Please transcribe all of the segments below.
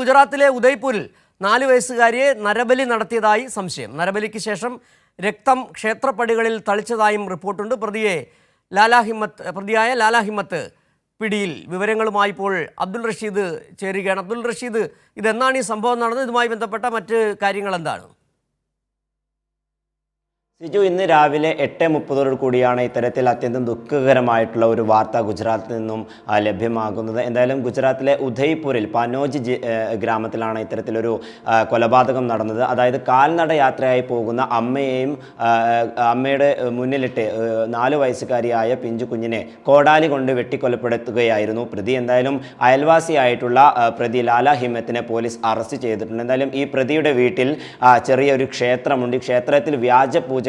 ഗുജറാത്തിലെ ഉദയ്പൂരിൽ നാല് വയസ്സുകാരിയെ നരബലി നടത്തിയതായി സംശയം. നരബലിക്ക് ശേഷം രക്തം ക്ഷേത്രപ്പടികളിൽ തളിച്ചതായും റിപ്പോർട്ടുണ്ട്. പ്രതിയെ ലാലാ ഹിമ്മത്ത് പ്രതിയായ ലാലാ ഹിമ്മത്ത് പിടിയിൽ. വിവരങ്ങളുമായി ഇപ്പോൾ അബ്ദുൾ റഷീദ് ചേരുകയാണ്. അബ്ദുൾ റഷീദ് ഇതെന്നാണ് ഈ സംഭവം നടന്നത്? ഇതുമായി ബന്ധപ്പെട്ട മറ്റ് കാര്യങ്ങൾ എന്താണ്? സിജു ഇന്ന് രാവിലെ എട്ട് മുപ്പതോടു കൂടിയാണ് ഇത്തരത്തിൽ അത്യന്തം ദുഃഖകരമായിട്ടുള്ള ഒരു വാർത്ത ഗുജറാത്തിൽ നിന്നും ലഭ്യമാകുന്നത്. എന്തായാലും ഗുജറാത്തിലെ ഉദയ്പൂരിൽ പനോജ് ഗ്രാമത്തിലാണ് ഇത്തരത്തിലൊരു കൊലപാതകം നടന്നത്. അതായത് കാൽനട യാത്രയായി പോകുന്ന അമ്മയെയും അമ്മയുടെ മുന്നിലിട്ട് നാല് വയസ്സുകാരിയായ പിഞ്ചു കുഞ്ഞിനെ കോടാലി കൊണ്ട് വെട്ടിക്കൊലപ്പെടുത്തുകയായിരുന്നു പ്രതി. എന്തായാലും അയൽവാസിയായിട്ടുള്ള പ്രതി ലാല ഹിമത്തിനെ പോലീസ് അറസ്റ്റ് ചെയ്തിട്ടുണ്ട്. എന്തായാലും ഈ പ്രതിയുടെ വീട്ടിൽ ചെറിയൊരു ക്ഷേത്രമുണ്ട്. ക്ഷേത്രത്തിൽ വ്യാജ പൂജകളടക്കം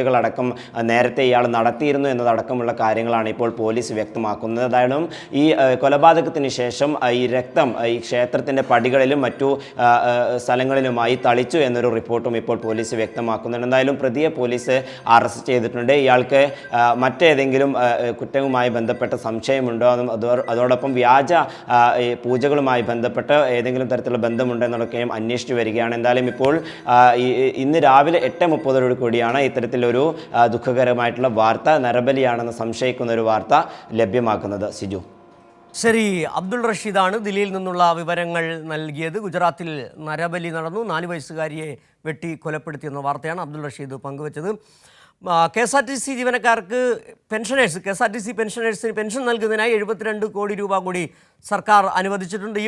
ആ, നേരത്തെ ഇയാൾ നടത്തിയിരുന്നു എന്നതടക്കമുള്ള കാര്യങ്ങളാണ് ഇപ്പോൾ പോലീസ് വ്യക്തമാക്കുന്നത്. ഏതായാലും ഈ കൊലപാതകത്തിന് ശേഷം ഈ രക്തം ഈ ക്ഷേത്രത്തിന്റെ പടികളിലും മറ്റു സ്ഥലങ്ങളിലുമായി തളിച്ചു എന്നൊരു റിപ്പോർട്ടും ഇപ്പോൾ പോലീസ് വ്യക്തമാക്കുന്നുണ്ട്. എന്തായാലും പ്രതിയെ പോലീസ് അറസ്റ്റ് ചെയ്തിട്ടുണ്ട്. ഇയാൾക്ക് മറ്റേതെങ്കിലും കുറ്റവുമായി ബന്ധപ്പെട്ട സംശയമുണ്ടോ? അതും അതോ- അതോടൊപ്പം വ്യാജ പൂജകളുമായി ബന്ധപ്പെട്ട് ഏതെങ്കിലും തരത്തിലുള്ള ബന്ധമുണ്ടോ എന്നൊക്കെയും അന്വേഷിച്ചു വരികയാണ്. എന്തായാലും ഇപ്പോൾ ഇന്ന് രാവിലെ എട്ട് മുപ്പതോടു കൂടിയാണ് ഇത്തരത്തിലൊരു ആ, ദുഃഖകരമായിട്ടുള്ള വാർത്ത നരബലിയാണെന്ന് സംശയിക്കുന്ന ഒരു വാർത്ത ലഭ്യമാക്കുന്നത്. സിജു. ശരി അബ്ദുൾ റഷീദാണ് ദില്ലിയിൽ നിന്നുള്ള വിവരങ്ങൾ നൽകിയത്. ഗുജറാത്തിൽ നരബലി നടന്നു. നാല് വയസ്സുകാരിയെ വെട്ടി കൊലപ്പെടുത്തിയെന്ന വാർത്തയാണ് അബ്ദുൾ റഷീദ് പങ്കുവച്ചത്. K S R T C ജീവനക്കാർക്ക് pensioners K S R T C പെൻഷനേഴ്സിന് pension നൽകുന്നതിനായി എഴുപത്തിരണ്ട് കോടി രൂപ കൂടി സർക്കാർ അനുവദിച്ചിട്ടുണ്ട്. ഈ